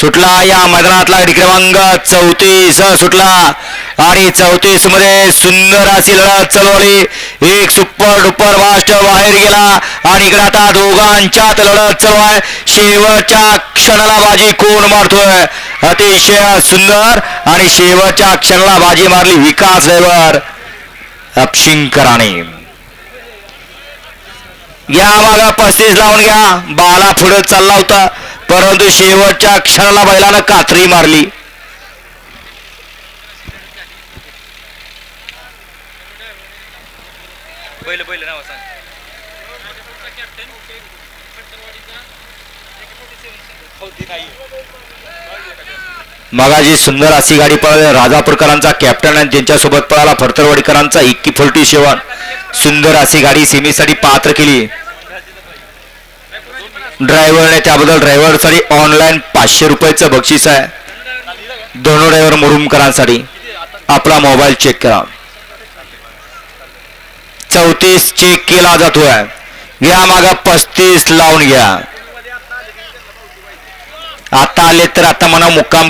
सुटला या मैदानातला क्रमांक चौतीस सुटला. आणि चौतीसमध्ये सुंदर अशी लढत चालवली एक सुपर डुपर फास्ट बाहेर गेला. आणि इकडे आता दोघांच्यात लढत चालू आहे शेवटच्या क्षणाला बाजी कोण मारतोय? अतिशय सुंदर. आणि शेवटच्या क्षणाला बाजी मारली विकास ड्रायव्हर अपशिंकराने घ्या मागा पस्तीस लावून घ्या. बाला पुढे चालला होता. परंतु शेवटच्या क्षणाला बैलानं कात्री मारली. मगाजी सुंदर अशी गाडी पळाली राजापूरकरांचा कॅप्टन आणि ज्यांच्यासोबत पळाला फडतरवाडीकरांचा इक्की फोर्टी सेवन सुंदर अशी गाडी सेमीसाठी पात्र केली. ड्रायव्हरने त्याबद्दल ड्रायव्हरसाठी ऑनलाईन पाचशे रुपयाचं बक्षीस आहे. दोन ड्रायव्हर मुरुमकरांसाठी आपला मोबाईल चेक करा. चौतीस चेक केला जातोय. घ्या मागा पस्तीस लावून घ्या. आता आले तर आता म्हणा मुक्काम